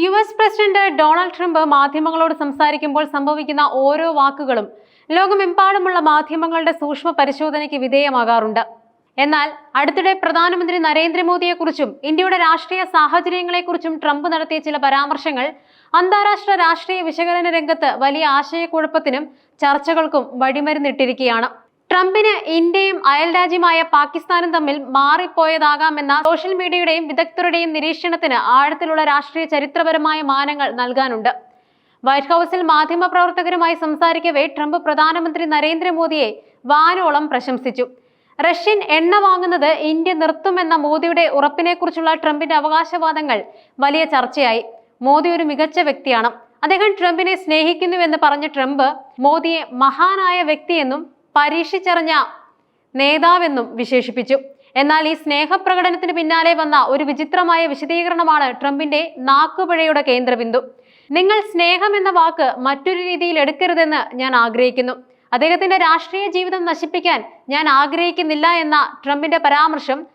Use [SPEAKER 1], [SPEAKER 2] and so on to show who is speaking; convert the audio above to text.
[SPEAKER 1] U S president Donald Trump മാധ്യമങ്ങളോട് സംസാരിക്കുമ്പോൾ സംഭവിക്കുന്ന ഓരോ വാക്കുകളും ലോകമെമ്പാടുമുള്ള മാധ്യമങ്ങളുടെ സൂക്ഷ്മ പരിശോധനയ്ക്ക് വിധേയമാകാറുണ്ട്. എന്നാൽ അടുത്തിടെ പ്രധാനമന്ത്രി നരേന്ദ്രമോദിയെക്കുറിച്ചും ഇന്ത്യയുടെ രാഷ്ട്രീയ സാഹചര്യങ്ങളെക്കുറിച്ചും ട്രംപ് നടത്തിയ ചില പരാമർശങ്ങൾ അന്താരാഷ്ട്ര രാഷ്ട്രീയ വിശകലന രംഗത്ത് വലിയ ആശയക്കുഴപ്പത്തിനും ചർച്ചകൾക്കും വഴിമരുന്നിട്ടിരിക്കുകയാണ്. ട്രംപിന് ഇന്ത്യയും അയൽരാജ്യമായ പാകിസ്ഥാനും തമ്മിൽ മാറിപ്പോയതാകാമെന്ന സോഷ്യൽ മീഡിയയുടെയും വിദഗ്ധരുടെയും നിരീക്ഷണത്തിന് ആഴത്തിലുള്ള രാഷ്ട്രീയ ചരിത്രപരമായ മാനങ്ങൾ നൽകാനുണ്ട്. വൈറ്റ് ഹൗസിൽ മാധ്യമപ്രവർത്തകരുമായി സംസാരിക്കവേ ട്രംപ് പ്രധാനമന്ത്രി നരേന്ദ്രമോദിയെ വാനോളം പ്രശംസിച്ചു. റഷ്യൻ എണ്ണ വാങ്ങുന്നത് ഇന്ത്യ നിർത്തുമെന്ന മോദിയുടെ ഉറപ്പിനെക്കുറിച്ചുള്ള ട്രംപിന്റെ അവകാശവാദങ്ങൾ വലിയ ചർച്ചയായി. മോദി ഒരു മികച്ച വ്യക്തിയാണ്. അദ്ദേഹം ട്രംപിനെ സ്നേഹിക്കുന്നുവെന്ന് പറഞ്ഞ ട്രംപ് മോദിയെ മഹാനായ വ്യക്തിയെന്നും പരീക്ഷിച്ചറിഞ്ഞ നേതാവെന്നും വിശേഷിപ്പിച്ചു. എന്നാൽ ഈ സ്നേഹപ്രകടനത്തിന് പിന്നാലെ വന്ന ഒരു വിചിത്രമായ വിശദീകരണമാണ് ട്രംപിന്റെ നാക്കുപിഴയുടെ കേന്ദ്രബിന്ദു. നിങ്ങൾ സ്നേഹം എന്ന വാക്ക് മറ്റൊരു രീതിയിൽ എടുക്കരുതെന്ന് ഞാൻ ആഗ്രഹിക്കുന്നു. അദ്ദേഹത്തിന്റെ രാഷ്ട്രീയ ജീവിതം നശിപ്പിക്കാൻ ഞാൻ ആഗ്രഹിക്കുന്നില്ല എന്ന ട്രംപിന്റെ പരാമർശം